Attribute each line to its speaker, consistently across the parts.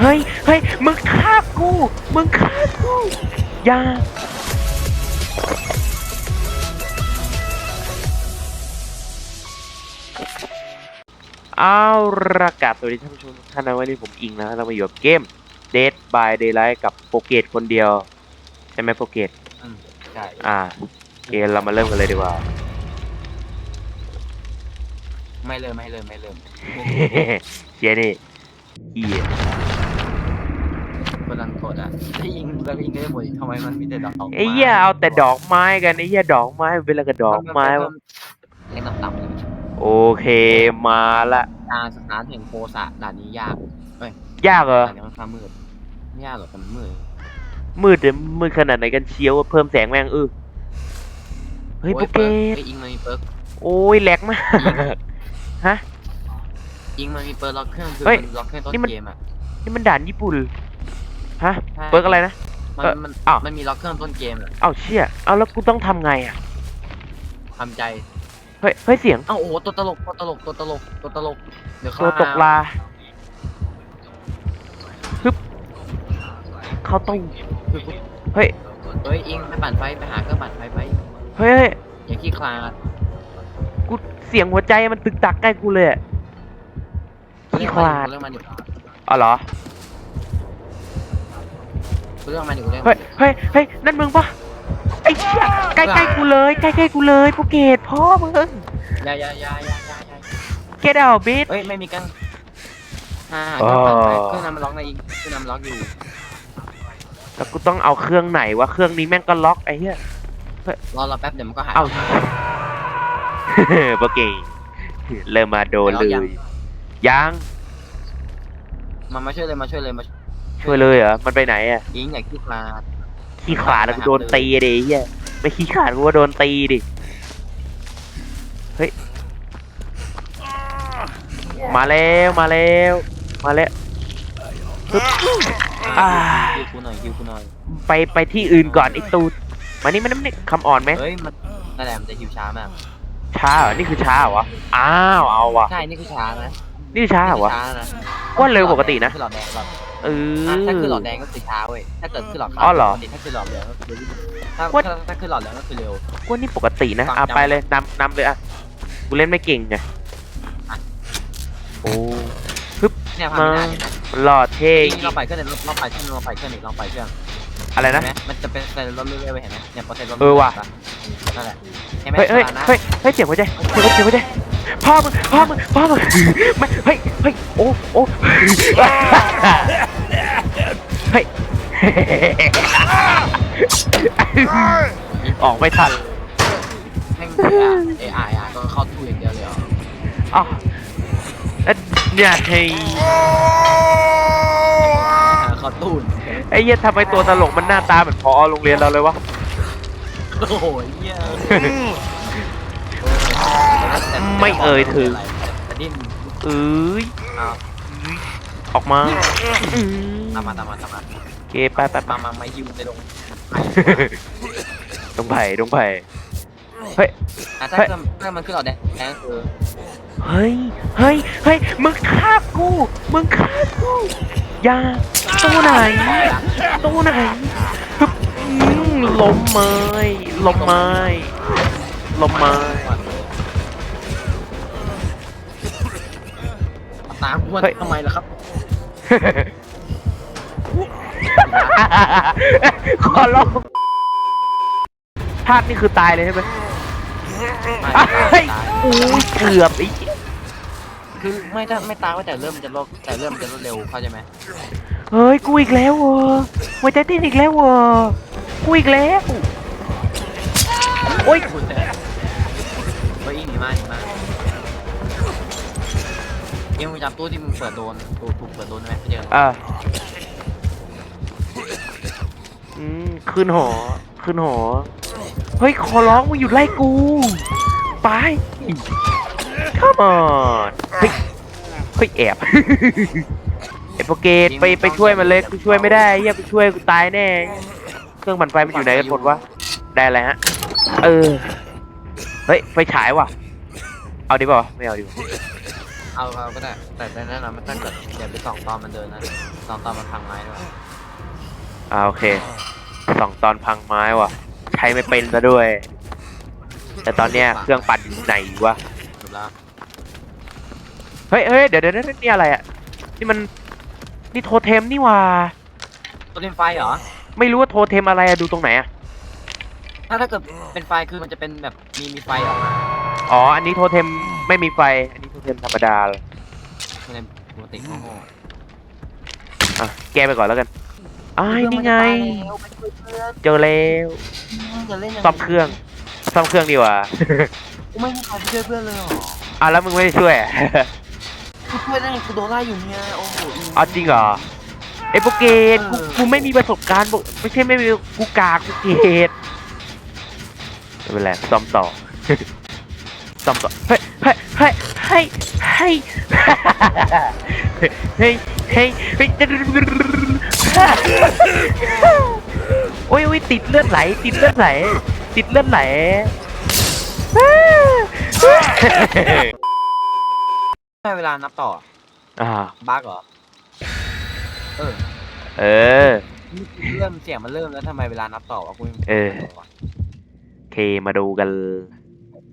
Speaker 1: เฮ้ย เฮ้ย มึงฆ่ากู มึงฆ่ากู อย่า เอาละกับสวัสดีท่านผู้ชมทุกท่านนะวันนี้ผมอิงนะ เรามาอยู่กับเกม Dead by Daylight กับโปเกตคนเดียว ใช่ไหมโปเกต
Speaker 2: อืมใช่
Speaker 1: อ่าเกมเรามาเริ่มกันเลยดีกว่า
Speaker 2: ไม่เริ่มไม่เริ่มไม่เริ่ม
Speaker 1: เชียนี่เฮีย
Speaker 2: กำลังกดอะที่ยิงแล้วยิงได้หมดทำไมมันมีแต่ดอก
Speaker 1: ไอ้เหี้ยเอาแต่ดอกไม้กันไอ้เหี้ยดอกไม้มันเป็นอะไรกับดอกไม้วะ
Speaker 2: เล่นต่ำๆเลย
Speaker 1: โอเคมาละ
Speaker 2: ทางสถานแห่งโคสะด่านนี้ยาก
Speaker 1: ยากเหรอ
Speaker 2: ด่านนี้มันค่อนข้างมืดไม่ยากหรอกแต่มันมืด
Speaker 1: มืดเลยมืดขนาดไหนกันเชียวว่าเพิ่มแสงแม่งเออเฮ้ยโป
Speaker 2: โอ้
Speaker 1: เก
Speaker 2: ปิร์
Speaker 1: ต
Speaker 2: เฮ้ยอิงมันมีเปิร์ก
Speaker 1: โอ้ยแหลกมากฮะ
Speaker 2: อิงมันมีเปิร์กล็อกเครื่องคือ
Speaker 1: เฮ้ย
Speaker 2: มันล็อกเครื่องต้น
Speaker 1: นี่มัน
Speaker 2: เกมอะ
Speaker 1: นี่มันด่านญี่ปุ่น ฮะ
Speaker 2: ใช่
Speaker 1: เปิร์กอะไรนะ
Speaker 2: มัน
Speaker 1: เอ่อ
Speaker 2: มัน
Speaker 1: อ้าว
Speaker 2: มันมีล็อกเครื่องต้นเกมอะ
Speaker 1: เอ้าเชี่ยเอาแล้วกูต้องทำไงอะ
Speaker 2: ทำใจ
Speaker 1: เฮ้ยเฮ้ยเสียง
Speaker 2: เอ้าโอ้โหตัวตลกตัวตลกตัวตลกตัวตลกเดี๋ยว
Speaker 1: ตัวตกลาฮึบเขาต้อง
Speaker 2: คือกู
Speaker 1: เฮ้ย
Speaker 2: เฮ้ยอิงไปปั่นไฟไปหาเครื่องปั่นไฟไป
Speaker 1: เฮ้ยเฮ้ย
Speaker 2: อย่าขี้คลาด
Speaker 1: กูเสียงหัวใจมันตึกตักใกล้กูเลยอะ ขี้คลาด
Speaker 2: เรื่องมันอยู่
Speaker 1: อ๋อเหรอ
Speaker 2: เรื่องมันอยู่เรื่อง
Speaker 1: เฮ้ยเฮ้ยเฮ้ยนั่นมึงปะไอ้เหี้ยใกล้ใกล้ๆกูเลยใกล้ใกล้ๆกูเลยโปเกตพ่อมึง
Speaker 2: ยายายายายายา
Speaker 1: get out bitch
Speaker 2: เฮ้ยไม่มีกันอ่า
Speaker 1: อ๋อ
Speaker 2: เครื่องปั่นไฟเครื่องนั้นมันล็อกในอิงเครื่องนั้นมันล็อกอยู่
Speaker 1: แล้วกูต้องเอาเครื่องไหนวะเครื่องนี้แม่งก็ล็อกไอ้เหี้ย
Speaker 2: รอรอแป๊บเดี๋ยวมันก็หาย
Speaker 1: เอาโปเกตเริ่มมาโดนเลยยัง
Speaker 2: มามาช่วยเลยมาช่วยเลยมา
Speaker 1: ช่วย เลยเหรอ มันไปไหนอะ
Speaker 2: อิงอย่าขี้คลาด
Speaker 1: ขี้ขลาดแล้วกูโดนตีอะดิไอ้เหี้ยไม่ขี้ขลาดกูว่าโดนตีดิ เฮ้ย มาแล้วมาแล้วมาแล้วปึ๊บอ่า
Speaker 2: ฮิวกูหน่อยฮิวกูหน่อย
Speaker 1: ไปไปที่อื่นก่อนไอ้ตูดมานี่มันน้ำนี่คำอ่อนไหม
Speaker 2: เฮ้ยมันนั่นแหละมันจะฮิวช้ามาก
Speaker 1: ช้าเหรอนี่คือช้าเหรอวะอ้าวเอาวะ
Speaker 2: ใช่นี่คือช้านะ
Speaker 1: นี่คือช้าเหรอวะ
Speaker 2: ช้านะ
Speaker 1: ว่าเร็วปกตินะ
Speaker 2: คือหลอดแดงหลอด
Speaker 1: เอ
Speaker 2: อะ
Speaker 1: อ
Speaker 2: ถ้าคือหลอดแดงก็คือช้าเว้ย ถ้าเกิดคือหลอดขาว
Speaker 1: อ๋อเหรอ
Speaker 2: ปกติถ้าคือหลอดเหลืองก็คือถ้า
Speaker 1: ว่า
Speaker 2: ถ้าถ้าคือหลอดเหลืองก็คือเร็ว
Speaker 1: ว่านี่ปกตินะ
Speaker 2: ฟัง
Speaker 1: อะ
Speaker 2: จำ
Speaker 1: ไปเลยนำนำเลยอะกูเล่นไม่เก่งไง
Speaker 2: อะ
Speaker 1: โอ้
Speaker 2: เนี่ยพาไม่ได้เห็นไหม
Speaker 1: มันหล่อเท่
Speaker 2: จริงๆเราไปเครื่องหนึ่งเราไปเครื่องหนึ่งเราไปเครื่องหนึ่งเราไปเครื่อง
Speaker 1: อะไรนะ
Speaker 2: เห็นไหมมันจะเป็นเปอร์เซ็นต์ลดเรื่อยๆไปเห็นไหมเนี่ยเปอร์เซ็นต์ลด
Speaker 1: เออว่ะ
Speaker 2: นั่นแหละเห็นไหม
Speaker 1: เฮ้ยเฮ้ย
Speaker 2: ชนะ
Speaker 1: เฮ้ยเฮ้ยเสียงหัวใจเสียงหัวใจเสียงหัวใจ พ่อมึงพ่อมึงพ่อมึงไม่เฮ้ยเฮ้ยโอ้โอ้เฮ้ยออกไม่ทัน
Speaker 2: แม่งเอไอไอก็เข้าตู้อย่างเดียวเลยเหรอ
Speaker 1: อ้าวแล้วเนี่ยไอ้
Speaker 2: เข้าตู้
Speaker 1: ไอ้เหี้ยทำไมตัวตลกมันหน้าตาเหมือนพอโรงเรียนเราเลยวะ
Speaker 2: โอ้โหเหี้ย
Speaker 1: ไม่เอ่ยถึง
Speaker 2: แต่ดิ้น
Speaker 1: เอ้ย
Speaker 2: เอา
Speaker 1: ออกมาอื
Speaker 2: ตามมาตามมาตามมา
Speaker 1: โอเคไปไปไป
Speaker 2: มามามายิวในลง
Speaker 1: ตรงไผ่ตรงไผ่เฮ้ย
Speaker 2: อะถ้า
Speaker 1: เฮ้ย
Speaker 2: เครื่องเครื่องมันขึ้นหลอดแดงแดงก็คือ
Speaker 1: เฮ้ยเฮ้ยเฮ้ยมึงฆ่ากูมึงฆ่ากูอย่าตัวไหนตัวไหนฮึบอืมล้มไม้ล้มไม้ล้มไม้
Speaker 2: ตามว่า
Speaker 1: เฮ้ย
Speaker 2: ทำไมล่ะครับ
Speaker 1: ขอร้องพลาดนี่คือตายเลยใช่ไหม
Speaker 2: ไม่
Speaker 1: เฮ้ย
Speaker 2: ตาย
Speaker 1: อู้ยเกือบไอ้เหี้ย
Speaker 2: คือไม่ถ้าไม่ตายว่าแต่เริ่มจะลดแต่เริ่มจะลดเร็วเข้าใจไหม
Speaker 1: เฮ้ย กูอีกแล้วเหรอหัวใจเต้นอีกแล้วเหรอกูอีกแล้ว โอ๊ย
Speaker 2: คุณแต่เฮ้ยหนีมาหนีมา เอ็มงจำตู้ที่มึงเปิดโดนตู้ถูกเปิดโดนไหมไม่เจอ
Speaker 1: อ่าอืมขึ้นหอ ขึ้นหอ เฮ้ย ขอร้องมึงหยุดไล่กู ไป come on เฮ้ยเฮ้ยแอบไอ้โปรเกตไปไปช่วยมันเลยกูช่วยไม่ได้เฮียไปช่วยกูตายแน่ เครื่องปั่นไฟมันอยู่ไหนกันหมดวะ ได้อะไรฮะ เออ เฮ้ย ไฟฉายว่ะ เอาดีเปล่าวะไม่เอาดีกว่า
Speaker 2: เอาเอาก็ได้แต่แต่แน่นอนมันถ้าเกิดอย่าไปสองตอนมันเดินนะสองตอนมันพังไม้ด้วย
Speaker 1: อ่าโอเคสองตอนพังไม้ว่ะ ใช้ไม่เป็นซะด้วย แต่ตอนเนี้ยเครื่องปั่นอยู่ไหนวะ
Speaker 2: จบแล้ว
Speaker 1: เฮ้ยเฮ้ยเดี๋ยวเดี๋ยวเดี๋ยวนี่อะไรอะ นี่มัน นี่โทเทมนี่หว่า
Speaker 2: ตัวเล่นไฟเหรอ
Speaker 1: ไม่รู้ว่าโทเทมอะไรอะดูตรงไหนอะ
Speaker 2: ถ้าถ้าเกิดเป็นไฟคือมันจะเป็นแบบมีมีไฟออกมา
Speaker 1: อ๋อ อันนี้โทเทมไม่มีไฟ อันนี้โท เทมธรรมดาเลย
Speaker 2: ตัวเล่นปกติโง่โง่
Speaker 1: อะแก้ไปก่อนแล้วกันอ้ายนี่ไง
Speaker 2: ไปช่วยเพื่อน
Speaker 1: เจอแล้ว
Speaker 2: จะเล่นยังไง
Speaker 1: ซ่อมเครื่องซ่อมเครื่องดีกว่า
Speaker 2: กูไม่มีใครไปช่วยเพื่อนเลยเหรอ
Speaker 1: อะแล้วมึงไม่ได้ช่วยอะ
Speaker 2: กูช่วยได้ไงกูโดนไล่อยู่เนี่ยโอ้โห
Speaker 1: เอาจริงเหรอไอ้โปเกตกู
Speaker 2: เออ
Speaker 1: กูไม่มีประสบการณ์บอกไม่ใช่ไม่มีกูกากกูเกตไม่เป็นไรซ่อมต่อ ซ่อมต่อเฮ้ยเฮ้ยเฮ้ยเฮ้ยเฮ้ยเฮ้ยเฮ้ยเฮ้ยโอ้ยโอ้ยติดเลือดไหล ติดเลือดไหล ติดเลือดไหล
Speaker 2: ให้เวลานับต่อ
Speaker 1: อ่า
Speaker 2: บั๊กเหรอ เออ
Speaker 1: เออ
Speaker 2: เริ่มเสียงมันเริ่มแล้วทำไมเวลานับต่อวะกูยัง
Speaker 1: เออ โอเค มาดูกัน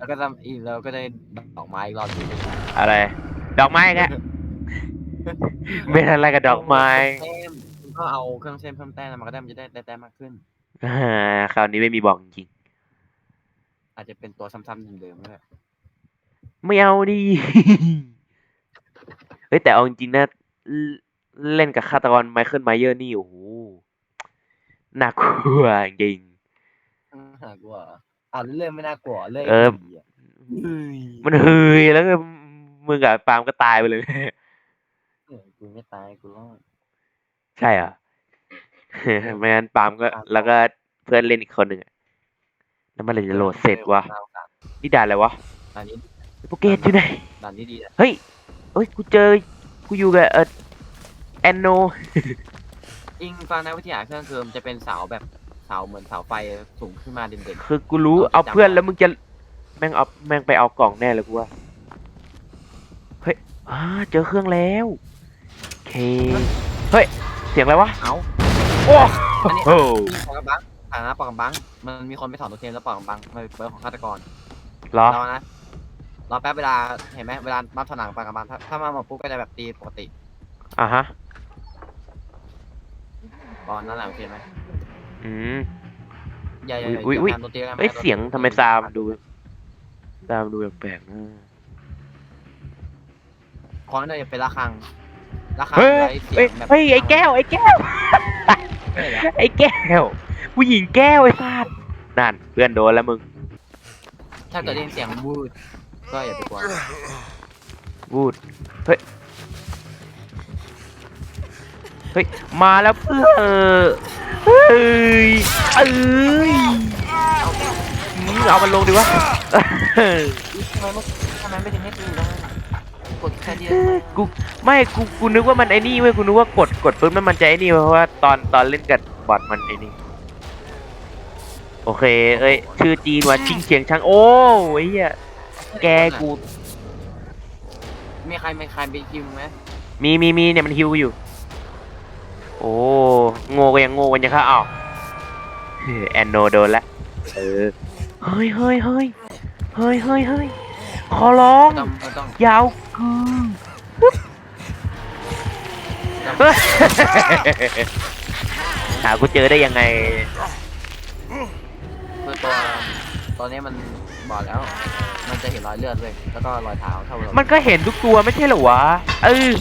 Speaker 2: แล้วก็จะอีกเราก็ได้ดอกไม้อีกรอบหนึง
Speaker 1: อะไร ดอกไม้แกไม่ทันอะไรกับดอกไม้
Speaker 2: เพิ่มก็เอาเครื่องเส้นเพิ่มแต้มมันก็ได้มันจะได้ได้แต้มมากขึ้น
Speaker 1: อ่าคราวนี้ไม่มีบอกจริง
Speaker 2: อาจจะเป็นตัวซ้ำๆเดิมๆก็ได้
Speaker 1: ๆไม่เอาดิ เฮ้ยแต่เอาจริงๆนะเล่นเล่นกับฆาตกรไมเคิลไมเยอร์นี่โอ้โหน่ากลัวจริง
Speaker 2: อืมน่ากลัวเหร ออ้าวเรื่องไม่น่ากลัวเรื่อง
Speaker 1: เออ
Speaker 2: ผีะเฮ้ย
Speaker 1: มันเฮยแล้วก็มึงกับปาล์มก็ตายไปเลย
Speaker 2: เออกูไม่ตายกูรอด
Speaker 1: ใช่เหรอ ไม่งั้นปาล์มก็แล้วก็เพื่อนเล่นอีกคนหนึ่งอะแล้วเมันเลยจะโหลดเสร็จวะนี่ด่านอะไรวะ
Speaker 2: ด่านนี้
Speaker 1: โปเกตอยู่ไหน
Speaker 2: ด่านนี้ดีอะ
Speaker 1: เฮ้ยเฮ้ย กูเจอ กูอยู่กับเออแอนโน
Speaker 2: อิงฟังนะวิทยาเครื่องคือมันจะเป็นเสาแบบเสาเหมือนเสาไฟสูงขึ้นมาเด่น
Speaker 1: คือกูรู้เอาเพื่อนแล้วมึงจะแม่งเอาแม่งไปเอากล่องแน่เลยกูว่าเฮ้ยอ่าเจอเครื่องแล้วโอเคเฮ้ยเสียงอะไรวะ
Speaker 2: ๆ เอ้า
Speaker 1: โอ้
Speaker 2: อันนี้
Speaker 1: โห
Speaker 2: ปอกกำบังฐานะปอกกำบัง มันมีคนไปถอนตัวเทมแล้วปอกกำบังมาเป็นเปิดของฆาตกร
Speaker 1: เหรอ
Speaker 2: รอนะ รอแป๊บเวลา เห็นไหมเวลานับถอยหลังปอกกำบัง ถ้าถ้ามาหมดปุ๊บก็จะแบบตีปกติ
Speaker 1: อะฮะ
Speaker 2: ตอนนั้นแหละโอเคไหม
Speaker 1: อืม
Speaker 2: อย่าอย่า
Speaker 1: อุ๊ยอุ๊ย
Speaker 2: อย่าทำตัวตีกัน
Speaker 1: เฮ้ยเสียงทำไมซาวมันดูซาวมันดูแปลกๆนะ
Speaker 2: คอนเนี่ยเป็นระฆังระฆัง
Speaker 1: เฮ้ย
Speaker 2: ไร้เสี
Speaker 1: เฮ้
Speaker 2: ย
Speaker 1: ย
Speaker 2: งแบบ
Speaker 1: เฮ้ยไอ้แก้ว ไอ้แก้ว
Speaker 2: เฮ้ยเหรอ
Speaker 1: ไอ้แก้ว ผู้หญิงแก้วไอ้สัสนั่นเพื่อนโดนแล้วมึง
Speaker 2: ถ้าเกิดได้ยินเสียงวูดก็อย่าไปกลัว
Speaker 1: วูด เฮ้ย เฮ้ย มาแล้วเพื่อนเฮ้ยเอ้ยอืมเอามันลงดีวะ
Speaker 2: ทำไมไม่ทำไมไม่ถึงให้กูได้กดแค่เดียว
Speaker 1: กูไม่กูกูนึกว่ามันไอ้นี่เว้ยกูนึกว่ากดกดปุ๊บแล้วมันจะไอ้นี่เว้ยเพราะว่าตอนตอนเล่นกับบอทมันไอ้นี่โอเค เอ้ยชื่อจีนว่าชิงเฉียงชังโอ้ไอ้เหี้ยแกกู
Speaker 2: มีใครมีใครไปยิมไหม
Speaker 1: มีมีมีเนี่ยมันฮิวอยู่ โอ้โง่ก็ยังโง่กันยังค่ะอ้าวเฮ้ยแอนโนโดนละเออเฮ้ยเฮ้ยเฮ้ยเฮ้ยเฮ้ยเฮ้ยขอร้อง
Speaker 2: ไม่ต้องไม่ต้อง
Speaker 1: ยาวคือ
Speaker 2: ไม่ต้อง
Speaker 1: หากูเจอได้ยังไง
Speaker 2: คือตัวตัวนี้มันบอกแล้ว มันจะเห็นรอยเลือดเลยแล้วก็รอยเท้าเท่าเรา
Speaker 1: มันก็เห็นทุกตัวไม่ใช่เหรอวะเออ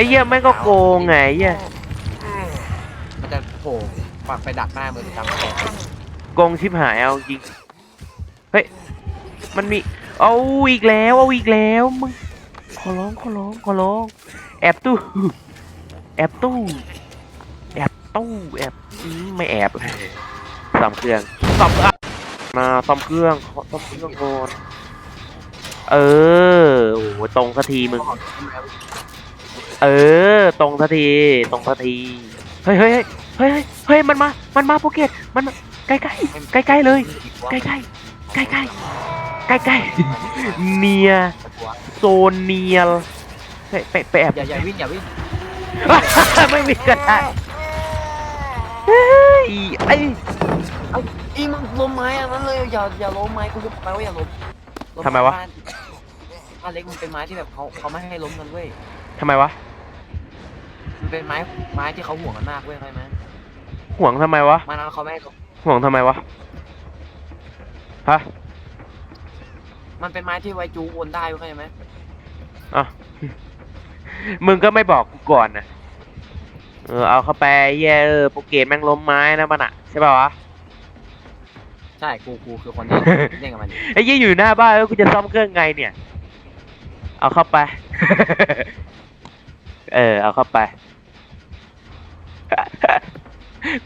Speaker 2: อ้เหี้ยแม่
Speaker 1: งก็โกงไงไอ้เหี้ย
Speaker 2: มันจะโผล่ปักไปดักหน้ามือจำแขน
Speaker 1: โกงชิบหายเอาจริงเฮ้ยมันมีเอาอีกแล้วเอาอีกแล้วมึงขอร้องขอร้องขอร้องแอบตู้แอบตู้แอบตู้แอบอืมไม่แอบซ่อมเครื่องซ่อมอะมาซ่อมเครื่องขอซ่อมเครื่องก่อนเออโอ้โหตรงสักทีมึง เออ ตรงสักที ตรงสักที เฮ้ยเฮ้ยเฮ้ยเฮ้ยเฮ้ยเฮ้ยมันมา มันมาโปเกตมันมาใกล้ใกล้ใกล้ใกล้ๆเลย ใกล้ใกล้ใกล้ใกล้ใใกล้ๆเนีย
Speaker 2: กลัว
Speaker 1: โซนเนียไปไปไปแอบ
Speaker 2: อย่าอย่าวิ่งอย่าวิ่ง
Speaker 1: ไม่มีกระทะเฮ้ยไอ้
Speaker 2: เอ้าอีมึงล้มไม้อันนั้นเลยอย่าอย่าล้มไม้กูจะบอกไปว่าอย่าล้มล้
Speaker 1: ทำไมวะ
Speaker 2: บ้านบ้านเล็กมันเป็นไม้ที่แบบเขาเขาไม่ให้ล้มกันเว้ย
Speaker 1: ทำไมวะ
Speaker 2: มันเป็นไม้ไม้ที่เขาห่วงกันมากเว้ยเข้าใจไหม
Speaker 1: ห่วงทำไมวะ
Speaker 2: ไม้นั้นเขาไม่ให้ล้ม
Speaker 1: ห่วงทำไมวะ ฮะ
Speaker 2: มันเป็นไม้ที่ไว้จูวนได้เว้ยเข้าใจไหม
Speaker 1: อะ มึงก็ไม่บอกกูก่อนนะเออ เอาเข้าไปเย่เออโปรเกตแม่งล้มไม้นะมันอะใช่ป่าวะ
Speaker 2: ใช่กูกูคือคนที่ เล่นกับมันอยู่
Speaker 1: ไอ้ยี่อยู่หน้าบ้านแล้วกูจะซ่อมเครื่องไงเนี่ย เอาเข้าไป เออ เอาเข้าไป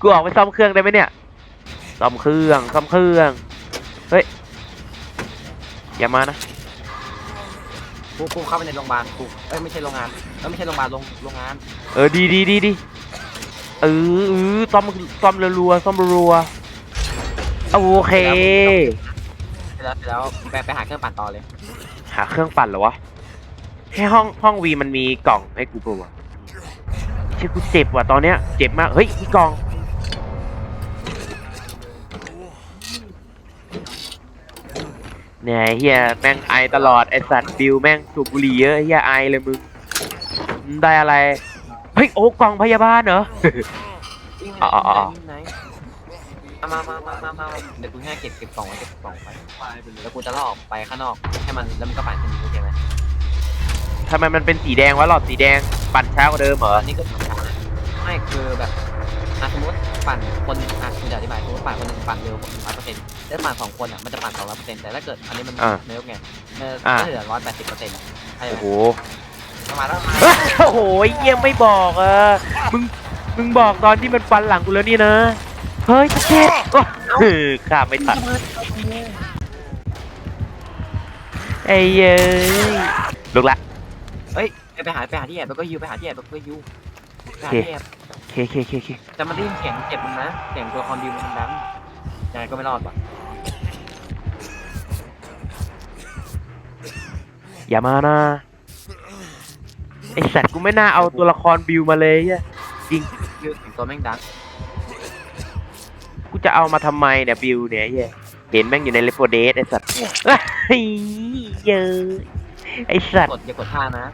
Speaker 1: กูออกไปซ่อมเครื่องได้ไหมเนี่ย ซ่อมเครื่อง ซ่อมเครื่อง เฮ้ย อย่ามานะ
Speaker 2: กูกูเข้าไปในโรงพยาบาลกูเอ้ยไม่ใช่โรงงานเอ้ยไม่ใช่โรงพยาบาลโรงโรงงาน
Speaker 1: เออ ดีดีดีดีเออเออซ่อมซ่อมรัวๆซ่อมรัวๆเอาโอเค
Speaker 2: เสร็จแล้วเสร็จแล้วไปไปหาเครื่องปั่นต่อเลย
Speaker 1: หาเครื่องปั่นเหรอวะแค่ห้องห้องวีมันมีกล่องให้กูปะวะเชื่อกูเจ็บว่ะตอนเนี้ยเจ็บมาก เฮ้ยมีกล่อง เนี่ยเฮียแม่งไอตลอด ไอสัตว์บิวแม่งสูบบุหรี่เยอะเฮียไอเลยมึงมึงได้อะไร เฮ้ย โอ้กล่องพยาบาลเหรอ
Speaker 2: วิ่ง
Speaker 1: อ๋ออ๋ออ๋อ
Speaker 2: วิ่งไหนมามามามามามาเดี๋ยวกูให้เก็บเก็บกล่องไว้เก็บกล่องไว้แล้วกูจะล่อออกไปข้างนอกให้มันแล้วมันก็ปั่นขึ้นโอเคไหม
Speaker 1: ทำไมมันเป็นสีแดงวะหลอดสีแดงปั่นช้ากว่าเดิมเหรอ
Speaker 2: ตอนนี้ก็สำคัญไม่คือแบบอะสมมติปั่นคนอะกูจะอธิบายสมมติปั่นคนหนึงปั่นเร็วร้อยเปอร์เซ็นต์แล้วปั่นสองคนอะมันจะปั่นสองร้อยเปอร์เซ็นต์แต่ถ้าเกิดอันนี้มัน
Speaker 1: อ่า
Speaker 2: เร็วไงเออ
Speaker 1: อ่า
Speaker 2: ก็เหลือร้อยแปดสิบเปอร์เซ็นต์ใช่ไหม
Speaker 1: โอ้โห
Speaker 2: ประมาณแล้วมา
Speaker 1: โอ้โหเยี่ยมไม่บอกอะมึงมึงบอกตอนที่มันฟันหลังกูแล้วนี่นะเฮ้ยเจ็บเออข้าไม่ทันไอ้เย้ยลุกละ
Speaker 2: ไปไปหาไปหาที่แอบแล้วก็ยูไปหาที่แอบแล้วก็ยูไปหา
Speaker 1: โอเค
Speaker 2: ที่แอบ
Speaker 1: เคเคเคเค
Speaker 2: แต่มันได้ยินเสียงเจ็บมึงนะเสียงตัวละครดิวมันดังยังไงก็ไม่รอดว่ะ
Speaker 1: อย่ามานะไอสัตว์กูไม่น่าเอาตัวละครบิวมาเลยอะ
Speaker 2: ดิวเสียงตัวแม่งดัง
Speaker 1: กูจะเอามาทำไมเนี่ยบิวเนี่ยเหี้ยเห็นแม่งอยู่ในเลฟโฟเดสไอสัตว์เฮ้ยเยอะไอสัตว์
Speaker 2: กดอย่ากดท่านะ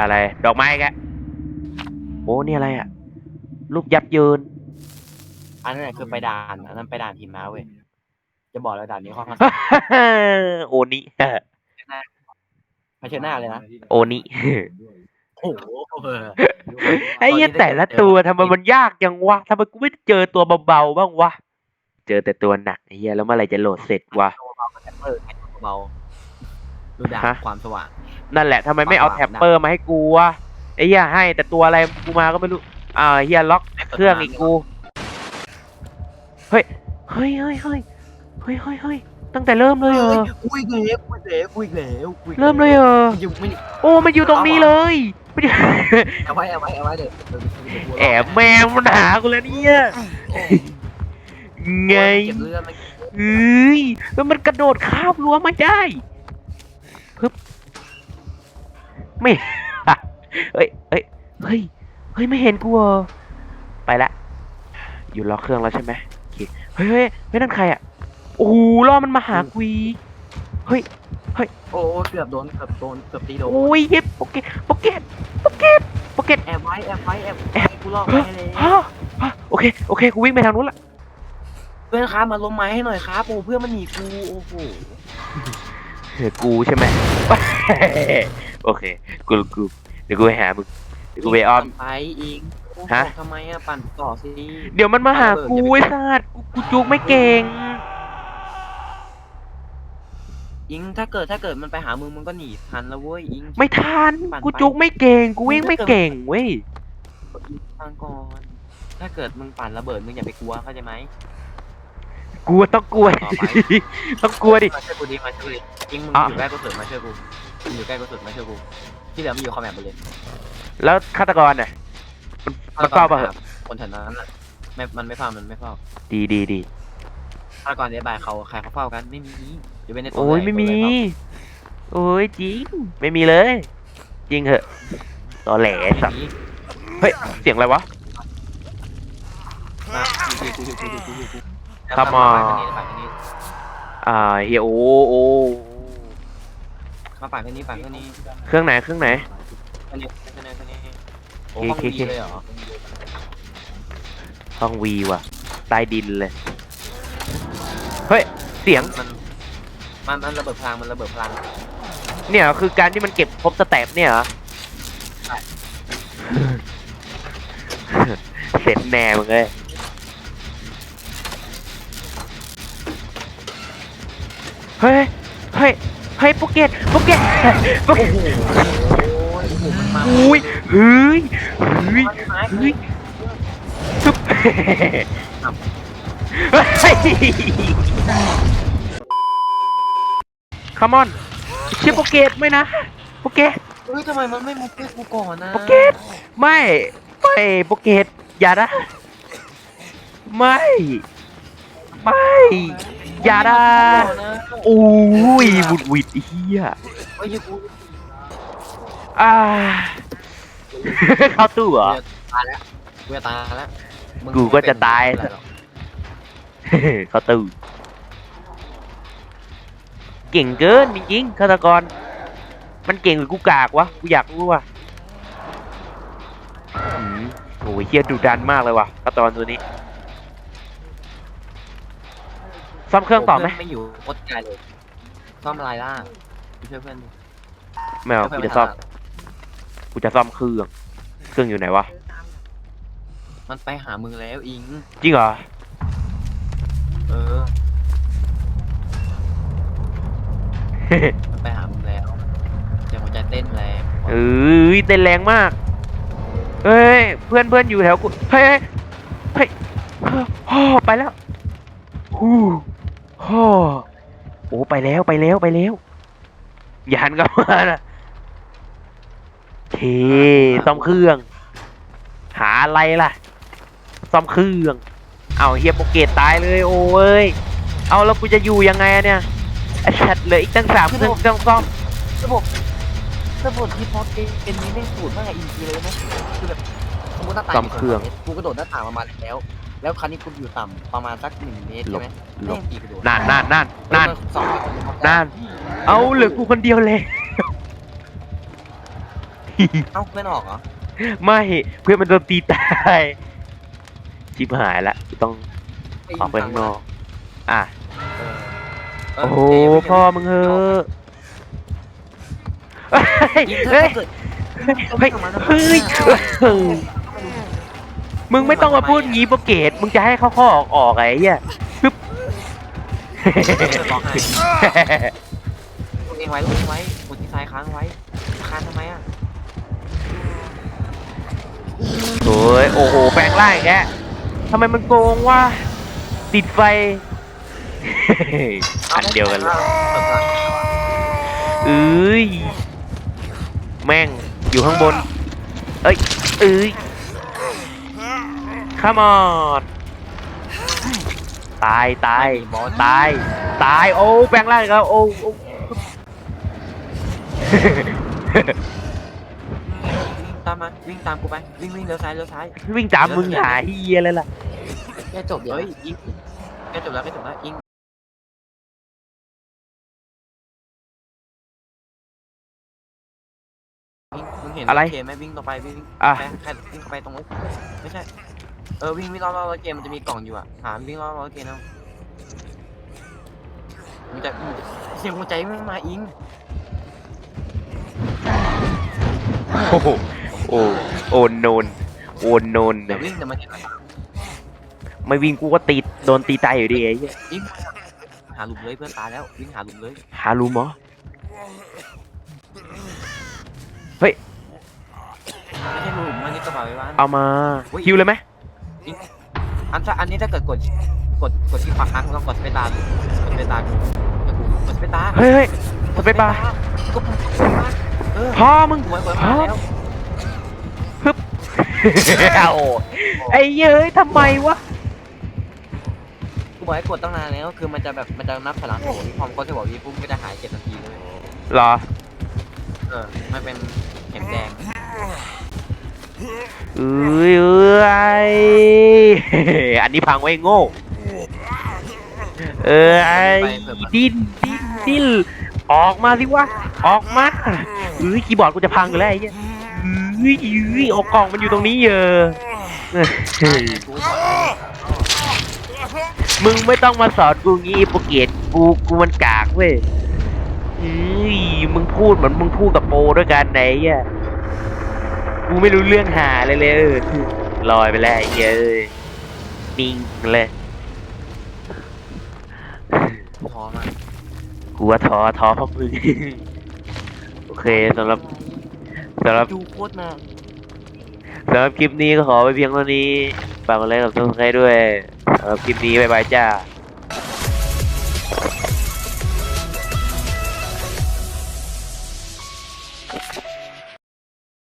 Speaker 1: อะไร ดอกไม้แกะโอ้นี่อะไรอะ รูปยับเยิน
Speaker 2: อันนั้นนะคือไปด่าน อันนั้นไปด่านหิมะเว้ย จะบอกแล้วด่านนี้ค่อนข้าง
Speaker 1: โอนิ
Speaker 2: เผชิญหน้าเลยนะ
Speaker 1: โอนิ
Speaker 2: โอ้โหเออ
Speaker 1: ไอ้เหี้ยแต่ละตัวทำไมมันยากจังวะทำไมกูไม่เจอตัวเบาๆบ้างวะ เจอแต่ตัวหนักไอ้เหี้ยแล้วเมื่อไหรจะโหลดเสร็จวะ
Speaker 2: เออเบาดูด่าน
Speaker 1: ฮะ
Speaker 2: ความสว่าง
Speaker 1: นั่นแหละทำไมไม่เอาแท็ปเปอร์มาให้กูวะไอ้เหี้ยให้แต่ตัวอะไรกูมาก็ไม่รู้อ่าเหี้ยล็อกเครื่องอีกกูเฮ้ยเฮ้ยเฮ้ยเฮ้ยเฮ้ยเฮ้ยเฮ้ยตั้งแต่เริ่มเลยเหรอ
Speaker 2: คุยเหลวคุยเหลวคุยเหลวคุย
Speaker 1: เริ่มเลยเหรอ
Speaker 2: อยู่ไม่
Speaker 1: โอ้มันอยู่ตรงนี้เลยมันอยู่
Speaker 2: เอาไว้เอาไว้เอาไว้เดี๋ยวเดี๋ยวเดี๋ยว
Speaker 1: แอบแมวมันหากูแล้วเนี่ยไง
Speaker 2: เก็บเลือดมัน
Speaker 1: เอ้ยแล้วมันกระโดดข้ามรั้วมาได้ปึ๊บ ไม่เฮ้ยเฮ้ยเฮ้ยเฮ้ยไม่เห็นกูเหรอไปละอยู่ล็อกเครื่องแล้วใช่ไหมโอเคเฮ้ยเฮ้ยเฮ้ยนั่นใครอะโอ้โหล่อมันมาหากูอีกเฮ้ย
Speaker 2: โอ้เกือบโดนเกือบโดนเกือบตีโดน
Speaker 1: โอ้ยเย็บโปเกตโปเกตโปเกตโปเกต
Speaker 2: แอบไว้แอบไว้แอบไว้กูรอดไปเลย
Speaker 1: ฮะฮะโอเคโอเคกูวิ่งไปทางนู้นละ
Speaker 2: เพื่อนครับมาล้มไม้ให้หน่อยครับโอ้เพื่อนมันหนีกูโอ้โห
Speaker 1: เออ กูใช่ไหม โอเค กูกูเดี๋ยวกูไปหามึง เดี๋ยวกูไปอ้อม
Speaker 2: ไปอิง
Speaker 1: ฮะ
Speaker 2: ทำไมอะปั่นต่อสิ
Speaker 1: เดี๋ยวมันมาหากูไอ้สัตว์กูกูจุกไม่เก่ง
Speaker 2: อิงถ้าเกิดถ้าเกิดมันไปหามึงมึงก็หนีทันแล้วเว้ยอิง
Speaker 1: ไม่ทัน
Speaker 2: ปั่นไป
Speaker 1: กูจุกไม่เก่ง กูวิ่งไม่เก่งเว้ย
Speaker 2: อิงฟังก่อนถ้าเกิดมึงปั่นระเบิดมึงอย่าไปกลัวเข้าใจไหม
Speaker 1: กลัวต้องกลัว
Speaker 2: ต่อไป
Speaker 1: ต้องกลัวดิ
Speaker 2: มาช่วยกูดิมาช่วยดิอิงมึง
Speaker 1: อะ
Speaker 2: อยู่ใกล้กูสุดมาช่วยกูมึงอยู่ใกล้กูสุดมาช่วยกูที่เหลือมึงอยู่คอมแมปหมดเลย
Speaker 1: แล้วฆาตกรน่ะมันมันเฝ้าป่ะเหรอ
Speaker 2: คนแถวนั้นน่ะไม่มันไม่เฝ้ามันไม่เฝ้า
Speaker 1: ดีดีดี
Speaker 2: ถ้าก่อนเดบายเขาใครเขาเฝ้ากันไม่มีอยู่เป็นในตัว
Speaker 1: โอ้ย
Speaker 2: แรก
Speaker 1: ไม่มี
Speaker 2: ตัวแรก
Speaker 1: โอ้ยจริง ไม่มีเลย จริงเหอะตอแหล
Speaker 2: เฝ้า
Speaker 1: สัตว์
Speaker 2: ไม่มี
Speaker 1: เฮ้ยเสียงอะไรวะ
Speaker 2: มา กูกูกูกูกูกูกู
Speaker 1: Come
Speaker 2: มา
Speaker 1: on
Speaker 2: ปั่นคนนี้ปั่นคนนี้
Speaker 1: อ่าเฮียโอ้โอ้
Speaker 2: มาปั่นคนนี้ปั่นคนนี้
Speaker 1: เครื่องไหนเครื่องไหน
Speaker 2: คนนี้คนนี้คนนี้โอ้
Speaker 1: โอ
Speaker 2: ห้อง
Speaker 1: เค
Speaker 2: วี
Speaker 1: โอเค
Speaker 2: เลยเหรอ
Speaker 1: ห้องวีว่ะใต้ดินเลย เฮ้ย เสียง
Speaker 2: มันมันมันระเบิดพลังมันระเบิดพลัง
Speaker 1: เนี่ยคือการที่มันเก็บครบสแตปเนี่ยเหรอ
Speaker 2: ใช่
Speaker 1: เสร็จแน่มึงเลย เฮ้ย เฮ้ย เฮ้ยโปเกตโปเกตโปเกต
Speaker 2: โอ้ยโอ้โหมันมา
Speaker 1: อุ้ยเฮ้ยเฮ้ย
Speaker 2: มันมา
Speaker 1: เฮ้ยซุปเฮ้ยคามอนชื่อโปเกตไหมนะโปเกต
Speaker 2: เฮ้ยทำไมมันไม่มุกเพื่อนกูก่อนนะ
Speaker 1: โปเกตไม่ไม่โปเกตอย่านะ ไม่ ไม่ อย่านะ
Speaker 2: ก่อนนะ
Speaker 1: โอ้ยบุดหวิดเฮีย
Speaker 2: เฮ้ยกู
Speaker 1: อ่าเข้าตู้เหรอ
Speaker 2: ตายแล้วกูจะตายแล้วมึง
Speaker 1: กูก็จะตาย
Speaker 2: ไม่เป็นไรหรอก
Speaker 1: เข้าตู้เก่งเกินจริงๆฆาตกร มันเก่งหรือกูกากวะกูอยากรู้ว่ะอืมโอ้ยเฮียดุดันมากเลยว่ะฆาตกรตัวนี้ ซ่อมเครื่องต่อไหม
Speaker 2: พื่นไม่อยู่โคตรไกลเลยซ่อมอะไรล่ะไปช่วยเพื่อนดิ
Speaker 1: ไม่เอา
Speaker 2: ช่วย
Speaker 1: กู
Speaker 2: เพื่น
Speaker 1: จะซ่อม
Speaker 2: ไปหา
Speaker 1: กูจะซ่อมเครื่องเครื่องอยู่ไหนวะ
Speaker 2: มันไปหามึงแล้วอิง
Speaker 1: จริงเหรอ
Speaker 2: เออ มันไปหามึงแล้วเสียงหัวใจเต้นแรง
Speaker 1: เอ้ยเต้นแรงมากเฮ้ยเพื่อนเพื่อนอยู่แถวกูเฮ้ยเฮ้ยเฮ้ยฮ่อไปแล้วฮู้ ฮ่อโอ้ไปแล้วไปแล้วไปแล้วอย่าหันกลับมานะโอเคซ่อมเครื่อง หาอะไรล่ะ ซ่อมเครื่อง เอาเฮียโปเกตตายเลยโอ้ย เอาแล้วกูจะอยู่ยังไงอะเนี่ยไอ้ชัดเหลยอีกตั้งสามเครื่องต้องซ่อม
Speaker 2: ระบบระบบที่พอเกมเกมนี้ไม่งสูตรมากอีพีเลยนะคือแบบสมมติถ้าตาย
Speaker 1: ซ่อมเครื่อง
Speaker 2: กูกระโดดหน้าต่างประมาณแล้ว แล้วครั้นี้กูอยู่ต่ำประมาณสักหนึ่งเมตรใช่ไหม
Speaker 1: หลบ
Speaker 2: แม่งอีกกระโดด
Speaker 1: นั่นนั่นนั่นนั่น
Speaker 2: สอง
Speaker 1: นั่น เอาเหลือกูคนเดียวเลย
Speaker 2: เอ้าเพื่อนออกเหรอ
Speaker 1: ไม่เพื่อนมันโดนตีตายชิบหายละกูต้องออกไปข้างนอกอะ
Speaker 2: เออ
Speaker 1: โอ้โห
Speaker 2: เดี๋ยว
Speaker 1: พ่อมึงเฮ้อะเฮ้ย
Speaker 2: ยิง
Speaker 1: เฮ้ย
Speaker 2: เถอะ
Speaker 1: เฮ้ยเฮ้ยเฮ้ย มึงไม่ต้องมาพูดงี้โปรเกตมึงจะให้เขาข้อออกออกไอ้เหี้ยปึ๊บ
Speaker 2: บอกให้ลูกเองไว้ลูกเองไว้กดที่ซ้ายค้างไว้ค้างทำไมอะ
Speaker 1: โอ้ยโอ้โหแปลงร่างอีกแกทำไมมันโกงวะติดไฟ อันเดียวกันเลยเอ้ยแม่งอยู่ข้างบน เอ้ยเอ้ย come on ตายตาย
Speaker 2: บอส
Speaker 1: ตาย ตายโอ้แปลงร่างอีกแล้วโอ้โอ้
Speaker 2: ตามมาวิ่งตามกูไปวิ่งวิ่งเลี้ยวซ้ายเลี้ยวซ้าย
Speaker 1: วิ่งตามมึงหาเฮียเลยล่ะ
Speaker 2: แกจบเดี๋ยวเฮ้ยอิงแกจบแล้วแกจบแล้วอิงอิงมึงเห็น
Speaker 1: อะไร
Speaker 2: เกมไหมวิ่งต่อไปวิ่ง
Speaker 1: อะ
Speaker 2: แค่แค่วิ่งเข้าไปตรงนู้นไม่ใช่ เออวิ่งวิ่งรอบรอบรถเกมมันจะมีกล่องอยู่อะหาวิ่งรอบรอบรถเกมเอามึงจะมึงจะเสียงหัวใจไม่มาอิง
Speaker 1: โอ้โหโอ้โอนโนนโอนโนน
Speaker 2: เดี๋ยววิ่งเดี๋ยวมันจะ
Speaker 1: ไม่วิ่งกูก็ตีโดนตีตายอยู่ดีไอ้เหี้ย
Speaker 2: อิงหาหลุมเลยเพื่อนตายแล้ววิ่งหาหลุมเลย
Speaker 1: หารู้มั้ย
Speaker 2: ไม่ใช่หลุมมันนี่กระเป๋าไว้บ้าน
Speaker 1: เอามา
Speaker 2: อุ๊ย
Speaker 1: คิวเลยไหม
Speaker 2: อันถ้าอันนี้ถ้าเกิดกดกดกดที่ขวาค้างต้องกดสเปซบาร์ดูกดสเปซบาร์ดูกดดูกดสเปซบาร์
Speaker 1: เฮ้ยเฮ้ยสเปซบาร์
Speaker 2: ก็ปุ่มสเปซบาร์เออ
Speaker 1: พ่อมึง
Speaker 2: หัวหัวมาแล้ว
Speaker 1: โอ้ไอ้เย้ยทำไมวะ
Speaker 2: บอกให้กดตั้งนานแล้วคือมันจะแบบมันจะนับถอยหลังสิบวิพอมนกดสิบวิปุ๊บมันก็จะหายเจ็ดนาทีเลย
Speaker 1: เหรอ
Speaker 2: เออมันเป็นเข็มแดง
Speaker 1: เอ้ยเอ้ยอันนี้พังไว้โง่ เออไอ้ดิ้นดิ้นดิ้นออกมาสิวะ ออกมาเอ้ยคีย์บอร์ดกูจะพังอยู่แล้วไอ้เหี้ยเอ้ยเอ้ยออกกล่องมันอยู่ตรงนี้เออเฮ้ย
Speaker 2: กูสอน
Speaker 1: มึงไม่ต้องมาสอนกูงี้โปรเกตกูกูมันกากเว้ยเอ้ยมึงพูดเหมือนมึงพูดกับโปรด้วยกันไหนอะ กูไม่รู้เรื่องหาเลยเลยเออลอยไปแล้วไอ้เหี้ยเอ้ยนิ่งเลย
Speaker 2: พอมาก
Speaker 1: กูว่าท้อท้อเพราะมึงโอเคสำหรับสำหรับ
Speaker 2: ดูโคตรนาน
Speaker 1: สำหรับคลิปนี้ก็ขอไปเพียงเท่านี้ฝากกดไลค์กับทุกท่านด้วยสำหรับคลิปนี้บ๊ายบายจ้า